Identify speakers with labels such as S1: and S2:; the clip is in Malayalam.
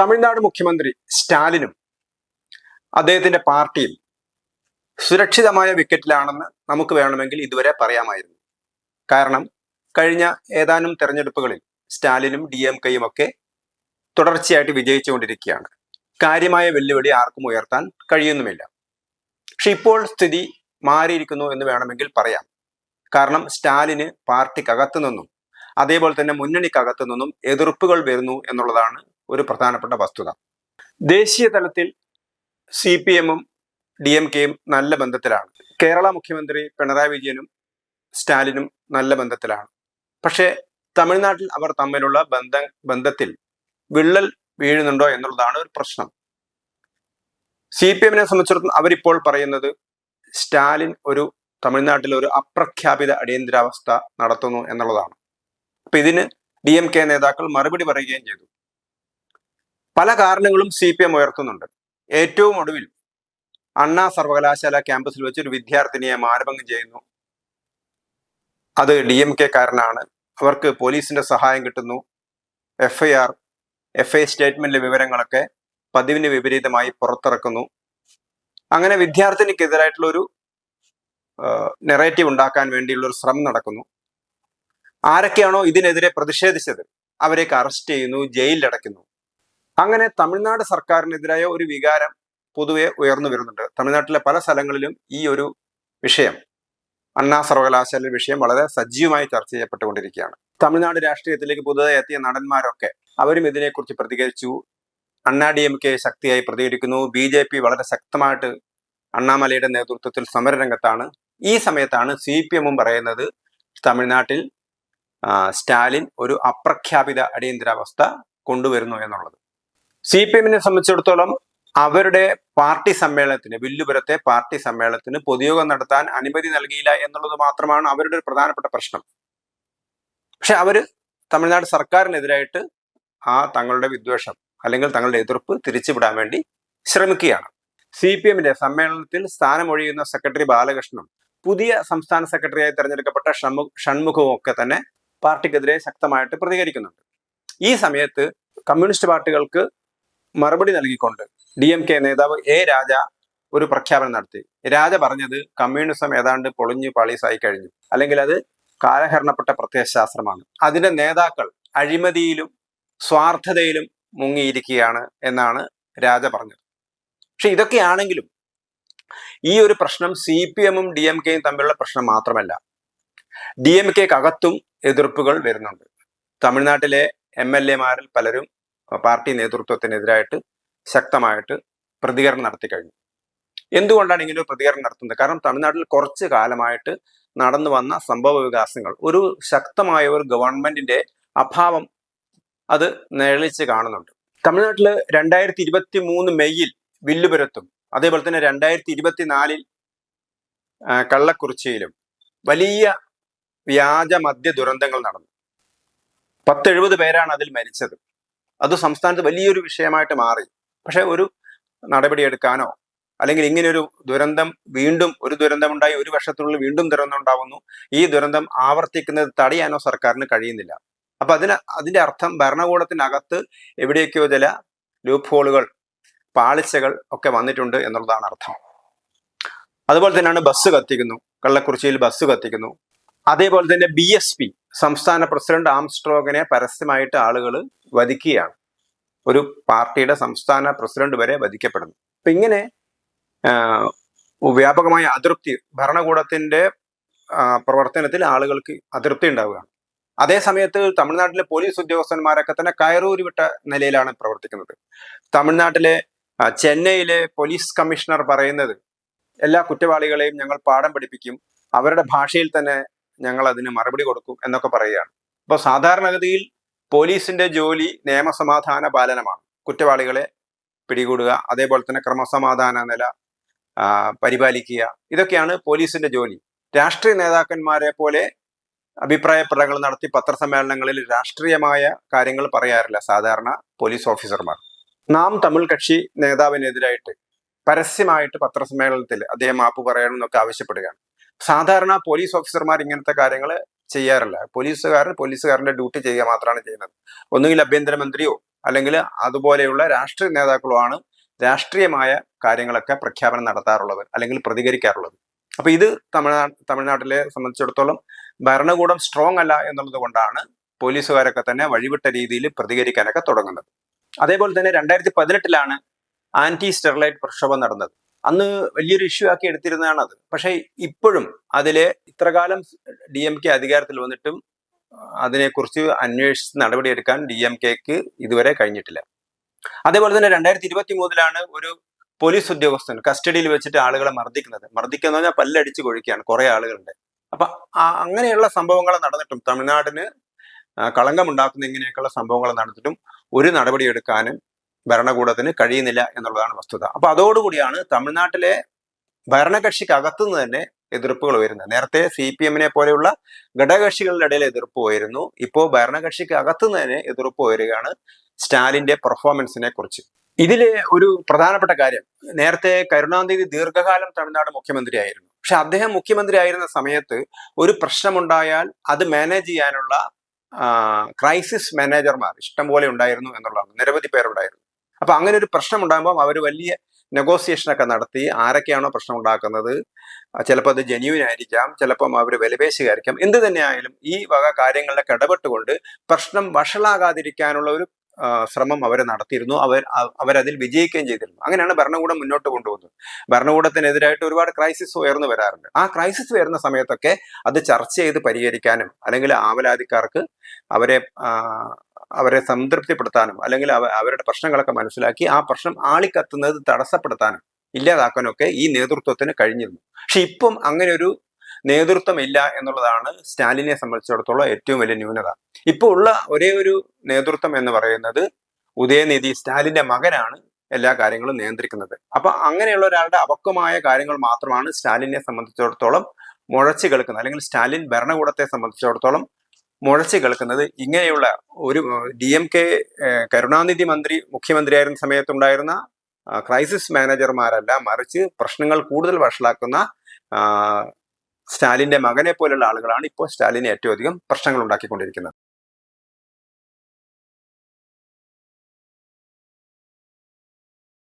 S1: തമിഴ്നാട് മുഖ്യമന്ത്രി സ്റ്റാലിനും അദ്ദേഹത്തിന്റെ പാർട്ടിയും സുരക്ഷിതമായ വിക്കറ്റിലാണെന്ന് നമുക്ക് വേണമെങ്കിൽ ഇതുവരെ പറയാമായിരുന്നു. കാരണം കഴിഞ്ഞ ഏതാനും തെരഞ്ഞെടുപ്പുകളിൽ സ്റ്റാലിനും ഡി എം കെയും ഒക്കെ തുടർച്ചയായിട്ട് വിജയിച്ചുകൊണ്ടിരിക്കുകയാണ്. കാര്യമായ വെല്ലുവിളി ആർക്കും ഉയർത്താൻ കഴിയുന്നുമില്ല. പക്ഷെ ഇപ്പോൾ സ്ഥിതി മാറിയിരിക്കുന്നു എന്ന് വേണമെങ്കിൽ പറയാം. കാരണം സ്റ്റാലിന് പാർട്ടിക്കകത്തു നിന്നും അതേപോലെ തന്നെ മുന്നണിക്കകത്തു നിന്നും എതിർപ്പുകൾ വരുന്നു എന്നുള്ളതാണ് ഒരു പ്രധാനപ്പെട്ട വസ്തുത. ദേശീയ തലത്തിൽ സി പി എമ്മും ഡി എം കെയും നല്ല ബന്ധത്തിലാണ്. കേരള മുഖ്യമന്ത്രി പിണറായി വിജയനും സ്റ്റാലിനും നല്ല ബന്ധത്തിലാണ്. പക്ഷേ തമിഴ്നാട്ടിൽ അവർ തമ്മിലുള്ള ബന്ധ ബന്ധത്തിൽ വിള്ളൽ വീഴുന്നുണ്ടോ എന്നുള്ളതാണ് ഒരു പ്രശ്നം. സി പി എമ്മിനെ സംബന്ധിച്ചിടത്തോളം അവരിപ്പോൾ പറയുന്നത് സ്റ്റാലിൻ ഒരു തമിഴ്നാട്ടിൽ ഒരു അപ്രഖ്യാപിത അടിയന്തരാവസ്ഥ നടത്തുന്നു എന്നുള്ളതാണ്. അപ്പൊ ഇതിന് ഡി എം കെ നേതാക്കൾ മറുപടി പറയുകയും ചെയ്തു. പല കാരണങ്ങളും സി പി എം ഉയർത്തുന്നുണ്ട്. ഏറ്റവും ഒടുവിൽ അണ്ണാ സർവകലാശാല ക്യാമ്പസിൽ വെച്ച് ഒരു വിദ്യാർത്ഥിനിയെ മാനഭംഗം ചെയ്യുന്നു. അത് ഡി എം കെ കാരനാണ്. അവർക്ക് പോലീസിന്റെ സഹായം കിട്ടുന്നു. F I R F I സ്റ്റേറ്റ്മെന്റിലെ വിവരങ്ങളൊക്കെ പതിവിന് വിപരീതമായി പുറത്തിറക്കുന്നു. അങ്ങനെ വിദ്യാർത്ഥിനിക്കെതിരായിട്ടുള്ള ഒരു നെറേറ്റീവ് ഉണ്ടാക്കാൻ വേണ്ടിയുള്ള ഒരു ശ്രമം നടക്കുന്നു. ആരൊക്കെയാണോ ഇതിനെതിരെ പ്രതിഷേധിച്ചത്? അവരെയൊക്കെ അറസ്റ്റ് ചെയ്യുന്നു ജയിലിലടയ്ക്കുന്നു. അങ്ങനെ തമിഴ്നാട് സർക്കാരിനെതിരായ ഒരു വികാരം പൊതുവെ ഉയർന്നു വരുന്നുണ്ട്. തമിഴ്നാട്ടിലെ പല സ്ഥലങ്ങളിലും ഈ ഒരു വിഷയം അണ്ണാ സർവകലാശാല വിഷയം വളരെ സജീവമായി ചർച്ച ചെയ്യപ്പെട്ടുകൊണ്ടിരിക്കുകയാണ്. തമിഴ്നാട് രാഷ്ട്രീയത്തിലേക്ക് പുതുതായി എത്തിയ നടന്മാരൊക്കെ അവരും ഇതിനെക്കുറിച്ച് പ്രതികരിച്ചു. അണ്ണാ ഡി എം കെ ശക്തിയായി പ്രതികരിക്കുന്നു. ബി ജെ പി വളരെ ശക്തമായിട്ട് അണ്ണാമലയുടെ നേതൃത്വത്തിൽ സമരരംഗത്താണ്. ഈ സമയത്താണ് സി പി എമ്മും പറയുന്നത് തമിഴ്നാട്ടിൽ സ്റ്റാലിൻ ഒരു അപ്രഖ്യാപിത അടിയന്തരാവസ്ഥ കൊണ്ടുവരുന്നു എന്നുള്ളത്. സി പി എമ്മിനെ സംബന്ധിച്ചിടത്തോളം അവരുടെ പാർട്ടി സമ്മേളനത്തിന് വില്ലുപുരത്തെ പാർട്ടി സമ്മേളനത്തിന് പൊതുയോഗം നടത്താൻ അനുമതി നൽകിയില്ല എന്നുള്ളത് മാത്രമാണ് അവരുടെ ഒരു പ്രധാനപ്പെട്ട പ്രശ്നം. പക്ഷെ അവർ തമിഴ്നാട് സർക്കാരിനെതിരായിട്ട് ആ തങ്ങളുടെ വിദ്വേഷം അല്ലെങ്കിൽ തങ്ങളുടെ എതിർപ്പ് തിരിച്ചുവിടാൻ വേണ്ടി ശ്രമിക്കുകയാണ്. സി പി എമ്മിന്റെ സമ്മേളനത്തിൽ സ്ഥാനമൊഴിയുന്ന സെക്രട്ടറി ബാലകൃഷ്ണനും പുതിയ സംസ്ഥാന സെക്രട്ടറിയായി തെരഞ്ഞെടുക്കപ്പെട്ട ഷൺമു ഷൺമുഖവും ഒക്കെ തന്നെ പാർട്ടിക്കെതിരെ ശക്തമായിട്ട് പ്രതികരിക്കുന്നുണ്ട്. ഈ സമയത്ത് കമ്മ്യൂണിസ്റ്റ് പാർട്ടികൾക്ക് മറുപടി നൽകിക്കൊണ്ട് ഡി എം കെ നേതാവ് എ രാജ ഒരു പ്രഖ്യാപനം നടത്തി. രാജ പറഞ്ഞത് കമ്മ്യൂണിസം ഏതാണ്ട് പൊളിഞ്ഞു പാളീസായി കഴിഞ്ഞു. അല്ലെങ്കിൽ അത് കാലഹരണപ്പെട്ട പ്രത്യയശാസ്ത്രമാണ്. അതിന്റെ നേതാക്കൾ അഴിമതിയിലും സ്വാർത്ഥതയിലും മുങ്ങിയിരിക്കുകയാണ് എന്നാണ് രാജ പറഞ്ഞത്. പക്ഷെ ഇതൊക്കെയാണെങ്കിലും ഈ ഒരു പ്രശ്നം സി പി എമ്മും ഡി എം കെയും തമ്മിലുള്ള പ്രശ്നം മാത്രമല്ല. ഡി എം കെക്കകത്തും എതിർപ്പുകൾ വരുന്നുണ്ട്. തമിഴ്നാട്ടിലെ എം എൽ എമാരിൽ പലരും പാർട്ടി നേതൃത്വത്തിനെതിരായിട്ട് ശക്തമായിട്ട് പ്രതികരണം നടത്തി കഴിഞ്ഞു. എന്തുകൊണ്ടാണ് ഇങ്ങനെ ഒരു പ്രതികരണം നടത്തുന്നത്? കാരണം തമിഴ്നാട്ടിൽ കുറച്ച് കാലമായിട്ട് നടന്നു വന്ന സംഭവ വികാസങ്ങൾ ഒരു ശക്തമായ ഒരു ഗവൺമെന്റിന്റെ അഭാവം അത് നിഴലിച്ച് കാണുന്നുണ്ട്. തമിഴ്നാട്ടിൽ രണ്ടായിരത്തി ഇരുപത്തി മൂന്ന് മെയ്യിൽ വില്ലുപുരത്തും അതേപോലെ തന്നെ രണ്ടായിരത്തി ഇരുപത്തിനാലിൽ കള്ളക്കുറിച്ചിയിലും വലിയ വ്യാജ മദ്യ ദുരന്തങ്ങൾ നടന്നു. പത്തെഴുപത് പേരാണ് അതിൽ മരിച്ചത്. അത് സംസ്ഥാനത്ത് വലിയൊരു വിഷയമായിട്ട് മാറി. പക്ഷെ ഒരു നടപടിയെടുക്കാനോ അല്ലെങ്കിൽ ഇങ്ങനെയൊരു ദുരന്തം വീണ്ടും ഒരു ദുരന്തമുണ്ടായി ഒരു വർഷത്തിനുള്ളിൽ വീണ്ടും ദുരന്തം ഉണ്ടാവുന്നു ഈ ദുരന്തം ആവർത്തിക്കുന്നത് തടയാനോ സർക്കാരിന് കഴിയുന്നില്ല. അപ്പൊ അതിന് അതിന്റെ അർത്ഥം ഭരണകൂടത്തിനകത്ത് എവിടെയൊക്കെയോ ചില ലൂപ്പ് ഹോളുകൾ പാളിച്ചകൾ ഒക്കെ വന്നിട്ടുണ്ട് എന്നുള്ളതാണ് അർത്ഥം. അതുപോലെ തന്നെയാണ് ബസ് കത്തിക്കുന്നു. കള്ളക്കുറിച്ചിയിൽ ബസ് കത്തിക്കുന്നു. അതേപോലെ തന്നെ ബി എസ് പി സംസ്ഥാന പ്രസിഡന്റ് ആംസ്ട്രോഗിനെ പരസ്യമായിട്ട് ആളുകൾ വധിക്കുകയാണ്. ഒരു പാർട്ടിയുടെ സംസ്ഥാന പ്രസിഡന്റ് വരെ വധിക്കപ്പെടുന്നു. അപ്പൊ ഇങ്ങനെ വ്യാപകമായ അതൃപ്തി ഭരണകൂടത്തിന്റെ പ്രവർത്തനത്തിൽ ആളുകൾക്ക് അതൃപ്തി ഉണ്ടാവുകയാണ്. അതേ സമയത്ത് തമിഴ്നാട്ടിലെ പോലീസ് ഉദ്യോഗസ്ഥന്മാരൊക്കെ തന്നെ കയറൂരി വിട്ട നിലയിലാണ് പ്രവർത്തിക്കുന്നത്. തമിഴ്നാട്ടിലെ ചെന്നൈയിലെ പോലീസ് കമ്മീഷണർ പറയുന്നത് എല്ലാ കുറ്റവാളികളെയും ഞങ്ങൾ പാഠം പഠിപ്പിക്കും അവരുടെ ഭാഷയിൽ തന്നെ ഞങ്ങൾ അതിന് മറുപടി കൊടുക്കും എന്നൊക്കെ പറയുകയാണ്. അപ്പോൾ സാധാരണഗതിയിൽ പോലീസിന്റെ ജോലി നിയമസമാധാന പാലനമാണ്. കുറ്റവാളികളെ പിടികൂടുക അതേപോലെ തന്നെ ക്രമസമാധാന നില പരിപാലിക്കുക ഇതൊക്കെയാണ് പോലീസിന്റെ ജോലി. രാഷ്ട്രീയ നേതാക്കന്മാരെ പോലെ അഭിപ്രായ പ്രകടനങ്ങൾ നടത്തി പത്രസമ്മേളനങ്ങളിൽ രാഷ്ട്രീയമായ കാര്യങ്ങൾ പറയാറില്ല സാധാരണ പോലീസ് ഓഫീസർമാർ. നാം തമിഴ് കക്ഷി നേതാവിനെതിരായിട്ട് പരസ്യമായിട്ട് പത്രസമ്മേളനത്തിൽ അദ്ദേഹം മാപ്പ് പറയണമെന്നൊക്കെ ആവശ്യപ്പെടുകയാണ്. സാധാരണ പോലീസ് ഓഫീസർമാർ ഇങ്ങനത്തെ കാര്യങ്ങൾ ചെയ്യാറില്ല. പോലീസുകാരൻ പോലീസുകാരന്റെ ഡ്യൂട്ടി ചെയ്യുക മാത്രമാണ് ചെയ്യുന്നത്. ഒന്നുകിൽ ആഭ്യന്തരമന്ത്രിയോ അല്ലെങ്കിൽ അതുപോലെയുള്ള രാഷ്ട്രീയ നേതാക്കളോ ആണ് രാഷ്ട്രീയമായ കാര്യങ്ങളൊക്കെ പ്രഖ്യാപനം നടത്താറുള്ളത് അല്ലെങ്കിൽ പ്രതികരിക്കാറുള്ളത്. അപ്പൊ ഇത് തമിഴ്നാട് തമിഴ്നാട്ടിലെ സംബന്ധിച്ചിടത്തോളം ഭരണകൂടം സ്ട്രോങ് അല്ല എന്നുള്ളത് കൊണ്ടാണ് പോലീസുകാരൊക്കെ തന്നെ വഴിവിട്ട രീതിയിൽ പ്രതികരിക്കാനൊക്കെ തുടങ്ങുന്നത്. അതേപോലെ തന്നെ രണ്ടായിരത്തി പതിനെട്ടിലാണ് ആന്റി സ്റ്റെറിലൈറ്റ് പ്രക്ഷോഭം നടന്നത്. അന്ന് വലിയൊരു ഇഷ്യൂ ആക്കി എടുത്തിരുന്നതാണ് അത് പക്ഷേ ഇപ്പോഴും അതിലെ ഇത്രകാലം ഡി എം കെ അധികാരത്തിൽ വന്നിട്ടും അതിനെക്കുറിച്ച് അന്വേഷിച്ച് നടപടിയെടുക്കാൻ ഡി എം കെക്ക് ഇതുവരെ കഴിഞ്ഞിട്ടില്ല. അതേപോലെ തന്നെ രണ്ടായിരത്തി ഇരുപത്തി മൂന്നിലാണ് ഒരു പോലീസ് ഉദ്യോഗസ്ഥൻ കസ്റ്റഡിയിൽ വെച്ചിട്ട് ആളുകളെ മർദ്ദിക്കുന്നത്. മർദ്ദിക്കുക പറഞ്ഞാൽ പല്ലടിച്ച് കൊഴിക്കുകയാണ് കുറെ ആളുകളുണ്ട് അപ്പൊ അങ്ങനെയുള്ള സംഭവങ്ങൾ നടന്നിട്ടും തമിഴ്നാടിന് കളങ്കമുണ്ടാക്കുന്ന ഇങ്ങനെയൊക്കെയുള്ള സംഭവങ്ങൾ നടന്നിട്ടും ഒരു നടപടി എടുക്കാനും ഭരണകൂടത്തിന് കഴിയുന്നില്ല എന്നുള്ളതാണ് വസ്തുത. അപ്പൊ അതോടുകൂടിയാണ് തമിഴ്നാട്ടിലെ ഭരണകക്ഷിക്ക് അകത്തുനിന്ന് തന്നെ എതിർപ്പുകൾ വരുന്നത് നേരത്തെ സി പി എമ്മിനെ പോലെയുള്ള ഘടകകക്ഷികളുടെ ഇടയിൽ എതിർപ്പ് ഉയരുന്നു. ഇപ്പോൾ ഭരണകക്ഷിക്ക് അകത്തുനിന്ന് തന്നെ എതിർപ്പ് ഉയരുകയാണ് സ്റ്റാലിന്റെ പെർഫോമൻസിനെ കുറിച്ച്. ഇതിലെ ഒരു പ്രധാനപ്പെട്ട കാര്യം. നേരത്തെ കരുണാനിധി ദീർഘകാലം തമിഴ്നാട് മുഖ്യമന്ത്രിയായിരുന്നു. പക്ഷെ അദ്ദേഹം മുഖ്യമന്ത്രി ആയിരുന്ന സമയത്ത് ഒരു പ്രശ്നമുണ്ടായാൽ അത് മാനേജ് ചെയ്യാനുള്ള ക്രൈസിസ് മാനേജർമാർ ഇഷ്ടംപോലെ ഉണ്ടായിരുന്നു എന്നുള്ളതാണ്. നിരവധി പേരുണ്ടായിരുന്നു അപ്പൊ അങ്ങനെ ഒരു പ്രശ്നം ഉണ്ടാകുമ്പോൾ അവർ വലിയ നെഗോസിയേഷൻ ഒക്കെ നടത്തി ആരൊക്കെയാണോ പ്രശ്നം ഉണ്ടാക്കുന്നത്. ചിലപ്പോൾ അത് ജെന്യൂൻ ആയിരിക്കാം ചിലപ്പം അവർ വിലപേശുകായിരിക്കാം. എന്ത് തന്നെയായാലും ഈ വക കാര്യങ്ങളിലൊക്കെ ഇടപെട്ടുകൊണ്ട് പ്രശ്നം വഷളാകാതിരിക്കാനുള്ള ഒരു ശ്രമം അവർ നടത്തിയിരുന്നു. അവർ അവരതിൽ വിജയിക്കുകയും ചെയ്തിരുന്നു. അങ്ങനെയാണ് ഭരണകൂടം മുന്നോട്ട് കൊണ്ടുപോകുന്നത്. ഭരണകൂടത്തിനെതിരായിട്ട് ഒരുപാട് ക്രൈസിസ് ഉയർന്നു വരാറുണ്ട്. ആ ക്രൈസിസ് വരുന്ന സമയത്തൊക്കെ അത് ചർച്ച ചെയ്ത് പരിഹരിക്കാനും അല്ലെങ്കിൽ ആവലാതിക്കാർക്ക് അവരെ അവരെ സംതൃപ്തിപ്പെടുത്താനും അല്ലെങ്കിൽ അവ- അവരുടെ പ്രശ്നങ്ങളൊക്കെ മനസ്സിലാക്കി ആ പ്രശ്നം ആളിക്കത്തുന്നത് തടസ്സപ്പെടുത്താനും ഇല്ലാതാക്കാനൊക്കെ ഈ നേതൃത്വത്തിന് കഴിഞ്ഞിരുന്നു. പക്ഷെ ഇപ്പം അങ്ങനെ ഒരു നേതൃത്വം ഇല്ല എന്നുള്ളതാണ് സ്റ്റാലിനെ സംബന്ധിച്ചിടത്തോളം ഏറ്റവും വലിയ ന്യൂനത. ഇപ്പോൾ ഉള്ള ഒരേ ഒരു നേതൃത്വം എന്ന് പറയുന്നത് ഉദയനിധി സ്റ്റാലിന്റെ മകനാണ് എല്ലാ കാര്യങ്ങളും നിയന്ത്രിക്കുന്നത്. അപ്പൊ അങ്ങനെയുള്ള ഒരാളുടെ അപക്വമായ കാര്യങ്ങൾ മാത്രമാണ് സ്റ്റാലിനെ സംബന്ധിച്ചിടത്തോളം മുഴച്ചു കേൾക്കുന്നത്. അല്ലെങ്കിൽ സ്റ്റാലിൻ ഭരണകൂടത്തെ സംബന്ധിച്ചിടത്തോളം മുഴച്ചു കേൾക്കുന്നത് ഇങ്ങനെയുള്ള ഒരു ഡി എം കെ കരുണാനിധി മന്ത്രി മുഖ്യമന്ത്രിയായിരുന്ന സമയത്തുണ്ടായിരുന്ന ക്രൈസിസ് മാനേജർമാരല്ല മറിച്ച് പ്രശ്നങ്ങൾ കൂടുതൽ വഷളാക്കുന്ന സ്റ്റാലിന്റെ മകനെ പോലുള്ള ആളുകളാണ് ഇപ്പോൾ സ്റ്റാലിന് ഏറ്റവും അധികം പ്രശ്നങ്ങൾ ഉണ്ടാക്കിക്കൊണ്ടിരിക്കുന്നത്.